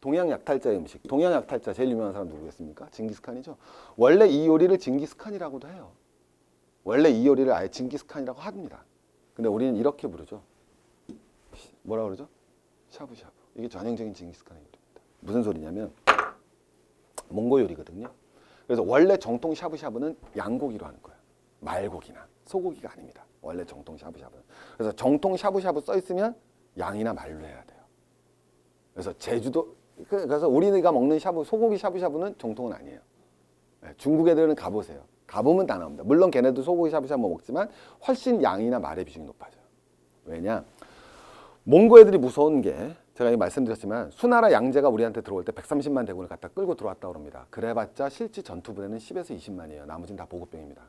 동양 약탈자의 음식. 동양 약탈자 제일 유명한 사람 누구겠습니까? 징기스칸이죠. 원래 이 요리를 징기스칸이라고도 해요. 원래 이 요리를 아예 징기스칸이라고 합니다. 근데 우리는 이렇게 부르죠. 뭐라 그러죠? 샤브샤브. 이게 전형적인 징기스칸의 요리입니다. 무슨 소리냐면 몽고 요리거든요. 그래서 원래 정통 샤브샤브는 양고기로 하는 거예요. 말고기나 소고기가 아닙니다. 원래 정통 샤브샤브는. 그래서 정통 샤브샤브 써 있으면 양이나 말로 해야 돼요. 그래서 제주도 그- 그래서 우리가 먹는 샤브 소고기 샤브샤브는 정통은 아니에요. 네, 중국 애들은 가보세요. 가보면 다 나옵니다. 물론 걔네도 소고기 샤브샤브 먹지만 훨씬 양이나 말의 비중이 높아져요. 왜냐? 몽고 애들이 무서운 게 제가 말씀드렸지만 수나라 양제가 우리한테 들어올 때 130만 대군을 갖다 끌고 들어왔다 그럽니다. 그래봤자 실제 전투 부대는 10에서 20만이에요. 나머지는 다 보급병입니다.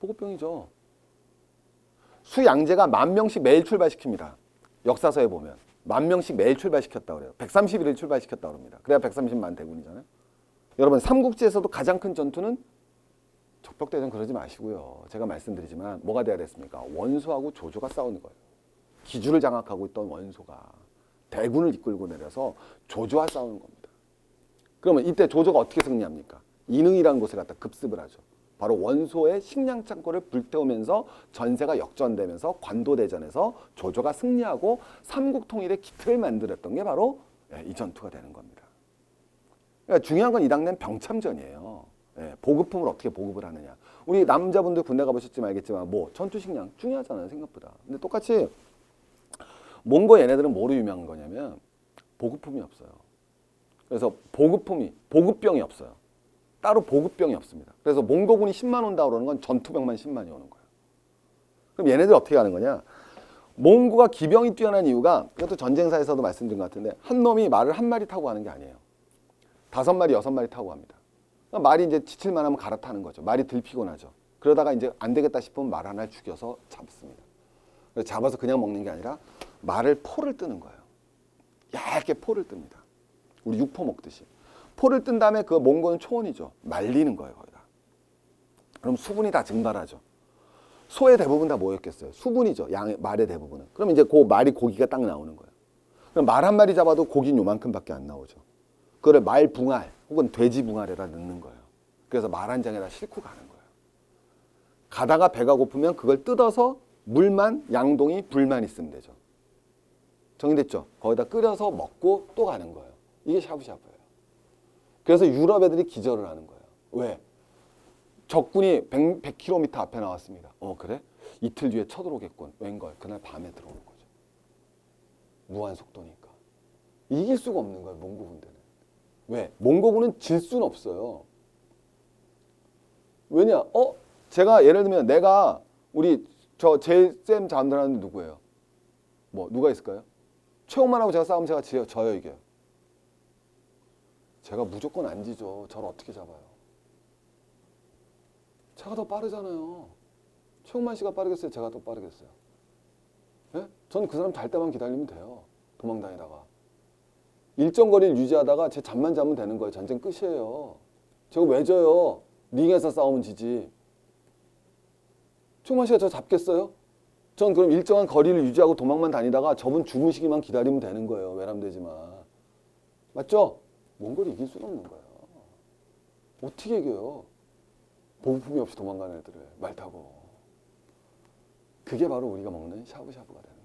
보급병이죠. 수 양제가 만 명씩 매일 출발시킵니다. 역사서에 보면 만 명씩 매일 출발시켰다 그래요. 131일 출발시켰다 그럽니다. 그래야 130만 대군이잖아요. 여러분 삼국지에서도 가장 큰 전투는 적벽대전 그러지 마시고요. 제가 말씀드리지만 뭐가 돼야 됐습니까? 원소하고 조조가 싸우는 거예요. 기주를 장악하고 있던 원소가 대군을 이끌고 내려서 조조와 싸우는 겁니다. 그러면 이때 조조가 어떻게 승리합니까? 이능이라는 곳에 갖다 급습을 하죠. 바로 원소의 식량 창고를 불태우면서 전세가 역전되면서 관도대전에서 조조가 승리하고 삼국 통일의 기틀을 만들었던 게 바로 예, 이 전투가 되는 겁니다. 그러니까 중요한 건 이 당대는 병참전이에요. 예, 보급품을 어떻게 보급을 하느냐. 우리 남자분들 군대 가보셨지만 알겠지만 뭐 전투식량 중요하잖아요 생각보다. 근데 똑같이 몽고 얘네들은 뭐로 유명한 거냐면 보급품이 없어요. 그래서 보급품이 보급병이 없어요. 따로 보급병이 없습니다. 그래서 몽고군이 10만 온다 그러는 건 전투병만 10만이 오는 거예요. 그럼 얘네들 어떻게 하는 거냐? 몽고가 기병이 뛰어난 이유가 이것도 전쟁사에서도 말씀드린 것 같은데 한 놈이 말을 한 마리 타고 가는 게 아니에요. 다섯 마리 여섯 마리 타고 갑니다. 그러니까 말이 이제 지칠만 하면 갈아타는 거죠. 말이 들 피곤하죠. 그러다가 이제 안 되겠다 싶으면 말 하나를 죽여서 잡습니다. 잡아서 그냥 먹는 게 아니라 말을 포를 뜨는 거예요. 얇게 포를 뜹니다. 우리 육포 먹듯이. 포를 뜬 다음에 그 몽고는 초원이죠. 말리는 거예요, 거기다. 그럼 수분이 다 증발하죠. 소의 대부분 다 뭐였겠어요? 수분이죠. 양의 말의 대부분은. 그럼 이제 그 말이 고기가 딱 나오는 거예요. 그럼 말 한 마리 잡아도 고기는 요만큼밖에 안 나오죠. 그걸 말 붕알 혹은 돼지 붕알에다 넣는 거예요. 그래서 말 한 장에다 싣고 가는 거예요. 가다가 배가 고프면 그걸 뜯어서 물만 양동이 불만 있으면 되죠. 정리됐죠? 거기다 끓여서 먹고 또 가는 거예요. 이게 샤브샤브예요. 그래서 유럽 애들이 기절을 하는 거예요. 왜? 적군이 100, 100km 앞에 나왔습니다. 어 그래? 이틀 뒤에 쳐들어오겠군. 웬걸? 그날 밤에 들어오는 거죠. 무한 속도니까. 이길 수가 없는 거예요. 몽고 군대는. 왜? 몽고군은 질 수는 없어요. 왜냐? 어? 제가 예를 들면 내가 우리 저 제일 쌤 자원들하는 누구예요? 뭐 누가 있을까요? 최홍만하고 제가 싸우면 제가 져요 이겨요. 제가 무조건 안 지죠. 저를 어떻게 잡아요? 제가 더 빠르잖아요. 최홍만 씨가 빠르겠어요? 제가 더 빠르겠어요? 예? 저는 그 사람 잘 때만 기다리면 돼요. 도망다니다가. 일정 거리를 유지하다가 제 잠만 자면 되는 거예요. 전쟁 끝이에요. 제가 왜 져요? 링에서 싸우면 지지. 최홍만 씨가 저 잡겠어요? 전 그럼 일정한 거리를 유지하고 도망만 다니다가 저분 죽으시기만 기다리면 되는 거예요. 외람되지만. 맞죠? 몽골이 이길 수가 없는 거예요. 어떻게 이겨요? 보급품이 없이 도망가는 애들을 말 타고. 그게 바로 우리가 먹는 샤브샤브가 돼요.